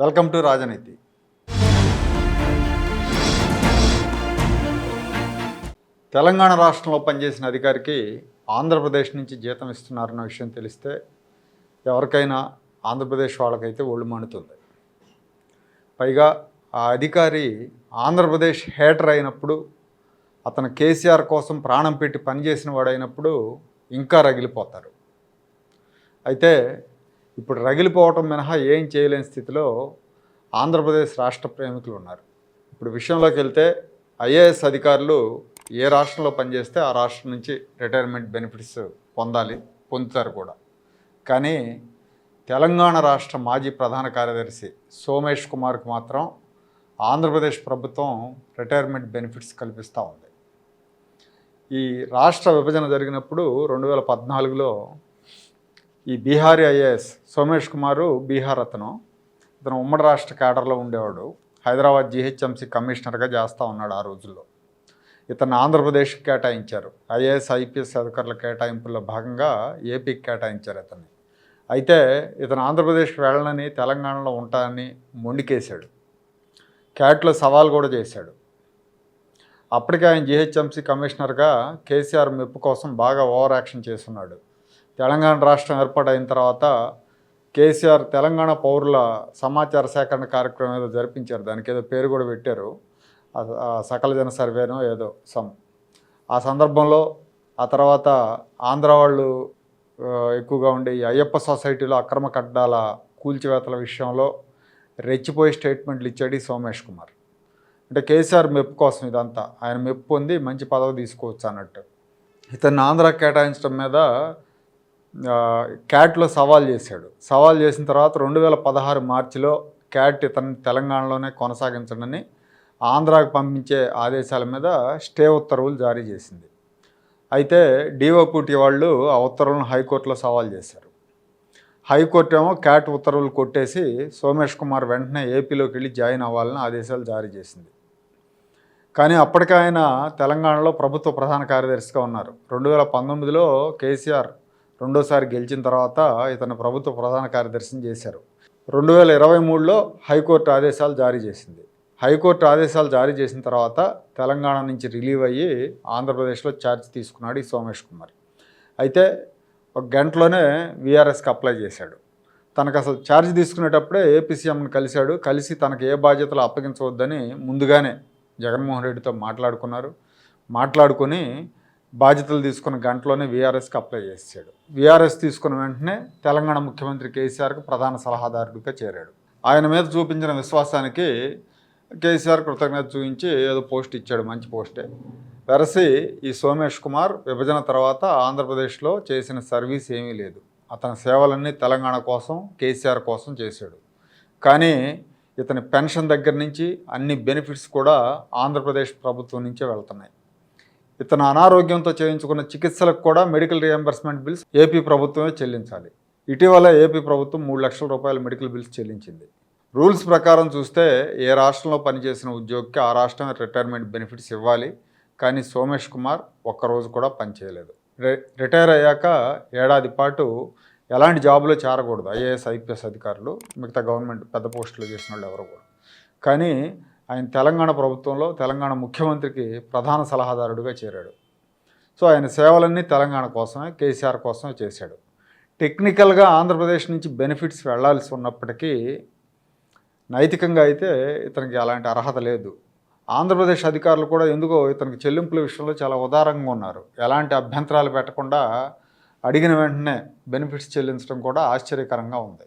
Welcome to రాజనీతి. తెలంగాణ రాష్ట్రంలో పనిచేసిన అధికారికి ఆంధ్రప్రదేశ్ నుంచి జీతం ఇస్తున్నారన్న విషయం తెలిస్తే ఎవరికైనా ఆంధ్రప్రదేశ్ వాళ్ళకైతే ఒళ్ళు మండుతుంది పైగా ఆ అధికారి ఆంధ్రప్రదేశ్ హేటర్ అయినప్పుడు అతను కేసీఆర్ కోసం ప్రాణం పెట్టి పనిచేసిన వాడైనప్పుడు ఇంకా రగిలిపోతారు. అయితే ఇప్పుడు రగిలిపోవటం మినహా ఏం చేయలేని స్థితిలో ఆంధ్రప్రదేశ్ రాష్ట్ర ప్రేమికులు ఉన్నారు. ఇప్పుడు విషయంలోకి వెళ్తే ఐఏఎస్ అధికారులు ఏ రాష్ట్రంలో పనిచేస్తే ఆ రాష్ట్రం నుంచి రిటైర్మెంట్ బెనిఫిట్స్ పొందాలి పొందుతారు కూడా. కానీ తెలంగాణ రాష్ట్ర మాజీ ప్రధాన కార్యదర్శి సోమేష్ కుమార్కు మాత్రం ఆంధ్రప్రదేశ్ ప్రభుత్వం రిటైర్మెంట్ బెనిఫిట్స్ కల్పిస్తూ ఉంది. ఈ రాష్ట్ర విభజన జరిగినప్పుడు రెండు వేల పద్నాలుగులో ఈ బీహారీ ఐఏఎస్ సోమేష్ కుమారు బీహార్ అతను ఇతను ఉమ్మడి రాష్ట్ర క్యాడర్లో ఉండేవాడు. హైదరాబాద్ జీహెచ్ఎంసీ కమిషనర్గా చేస్తూ ఉన్నాడు ఆ రోజుల్లో. ఇతను ఆంధ్రప్రదేశ్కి కేటాయించారు. ఐఏఎస్ ఐపీఎస్ అధికారుల కేటాయింపుల్లో భాగంగా ఏపీకి కేటాయించారు ఇతన్ని. అయితే ఇతను ఆంధ్రప్రదేశ్కి వెళ్ళనని తెలంగాణలో ఉంటానని మొండికేశాడు. క్యాట్లో సవాల్ కూడా చేశాడు. అప్పటికే ఆయన జీహెచ్ఎంసీ కమిషనర్గా కేసీఆర్ మెప్పు కోసం బాగా ఓవర్ యాక్షన్ చేస్తున్నాడు. తెలంగాణ రాష్ట్రం ఏర్పాటైన తర్వాత కేసీఆర్ తెలంగాణ పౌరుల సమాచార సేకరణ కార్యక్రమం ఏదో జరిపించారు. దానికి ఏదో పేరు కూడా పెట్టారు. సకల జన సర్వేనో ఏదో సమ్. ఆ సందర్భంలో ఆ తర్వాత ఆంధ్ర వాళ్ళు ఎక్కువగా ఉండే ఈ అయ్యప్ప సొసైటీలో అక్రమ కట్టాల కూల్చివేతల విషయంలో రెచ్చిపోయి స్టేట్మెంట్లు ఇచ్చాడు ఈ సోమేష్ కుమార్. అంటే కేసీఆర్ మెప్పు కోసం ఇదంతా. ఆయన మెప్పు పొంది మంచి పదవి తీసుకోవచ్చు అన్నట్టు. ఇతన్ని ఆంధ్ర కేటాయించడం మీద క్యాట్లో సవాల్ చేశాడు. సవాల్ చేసిన తర్వాత రెండు వేల పదహారు మార్చిలో క్యాట్ ఇతను తెలంగాణలోనే కొనసాగించడని ఆంధ్రాకు పంపించే ఆదేశాల మీద స్టే ఉత్తర్వులు జారీ చేసింది. అయితే డిఓపిటి వాళ్ళు ఆ ఉత్తర్వులను హైకోర్టులో సవాల్ చేశారు. హైకోర్టు ఏమో క్యాట్ ఉత్తర్వులు కొట్టేసి సోమేష్ కుమార్ వెంటనే ఏపీలోకి వెళ్ళి జాయిన్ అవ్వాలని ఆదేశాలు జారీ చేసింది. కానీ అప్పటికే ఆయన తెలంగాణలో ప్రభుత్వ ప్రధాన కార్యదర్శిగా ఉన్నారు. రెండు వేల పంతొమ్మిదిలో కేసీఆర్ రెండోసారి గెలిచిన తర్వాత ఇతను ప్రభుత్వ ప్రధాన కార్యదర్శిని చేశారు. రెండు వేల ఇరవై మూడులో హైకోర్టు ఆదేశాలు జారీ చేసింది. హైకోర్టు ఆదేశాలు జారీ చేసిన తర్వాత తెలంగాణ నుంచి రిలీవ్ అయ్యి ఆంధ్రప్రదేశ్లో ఛార్జ్ తీసుకున్నాడు ఈ సోమేష్ కుమార్. అయితే ఒక గంటలోనే వీఆర్ఎస్కి అప్లై చేశాడు. తనకు అసలు ఛార్జ్ తీసుకునేటప్పుడే ఏపీ సీఎంని కలిశాడు. కలిసి తనకు ఏ బాధ్యతలు అప్పగించవద్దని ముందుగానే జగన్మోహన్ రెడ్డితో మాట్లాడుకున్నారు. మాట్లాడుకొని బాధ్యతలు తీసుకున్న గంటలోనే వీఆర్ఎస్కి అప్లై చేశాడు వీఆర్ఎస్ తీసుకున్న వెంటనే తెలంగాణ ముఖ్యమంత్రి కేసీఆర్కు ప్రధాన సలహాదారుడిగా చేరాడు. ఆయన మీద చూపించిన విశ్వాసానికి కేసీఆర్ కృతజ్ఞత చూపించి ఏదో పోస్ట్ ఇచ్చాడు మంచి పోస్టే. వెరసి ఈ సోమేష్ కుమార్ విభజన తర్వాత ఆంధ్రప్రదేశ్లో చేసిన సర్వీస్ ఏమీ లేదు. అతని సేవలన్నీ తెలంగాణ కోసం కేసీఆర్ కోసం చేశాడు. కానీ ఇతని పెన్షన్ దగ్గర నుంచి అన్ని బెనిఫిట్స్ కూడా ఆంధ్రప్రదేశ్ ప్రభుత్వం నుంచే వెళ్తున్నాయి. ఇతను అనారోగ్యంతో చేయించుకున్న చికిత్సలకు కూడా మెడికల్ రియంబర్స్మెంట్ బిల్స్ ఏపీ ప్రభుత్వమే చెల్లించాలి. ఇటీవల ఏపీ ప్రభుత్వం మూడు లక్షల రూపాయల మెడికల్ బిల్స్ చెల్లించింది. రూల్స్ ప్రకారం చూస్తే ఏ రాష్ట్రంలో పనిచేసిన ఉద్యోగికి ఆ రాష్ట్రమే రిటైర్మెంట్ బెనిఫిట్స్ ఇవ్వాలి. కానీ సోమేష్ కుమార్ ఒక్కరోజు కూడా పనిచేయలేదు రి- రిటైర్ అయ్యాక ఏడాది పాటు ఎలాంటి జాబులో చేరకూడదు. ఐఏఎస్ ఐపీఎస్ అధికారులు మిగతా గవర్నమెంట్ పెద్ద పోస్టులు చేసిన వాళ్ళు ఎవరు కూడా. కానీ ఆయన తెలంగాణ ప్రభుత్వంలో తెలంగాణ ముఖ్యమంత్రికి ప్రధాన సలహాదారుడిగా చేరాడు. సో ఆయన సేవలన్నీ తెలంగాణ కోసమే కేసీఆర్ కోసమే చేశాడు. టెక్నికల్గా ఆంధ్రప్రదేశ్ నుంచి బెనిఫిట్స్ వెళ్ళాల్సి ఉన్నప్పటికీ నైతికంగా అయితే ఇతనికి అలాంటి అర్హత లేదు. ఆంధ్రప్రదేశ్ అధికారులు కూడా ఎందుకో ఇతనికి చెల్లింపుల విషయంలో చాలా ఉదారంగా ఉన్నారు. ఎలాంటి అభ్యంతరాలు పెట్టకుండా అడిగిన వెంటనే బెనిఫిట్స్ చెల్లించడం కూడా ఆశ్చర్యకరంగా ఉంది.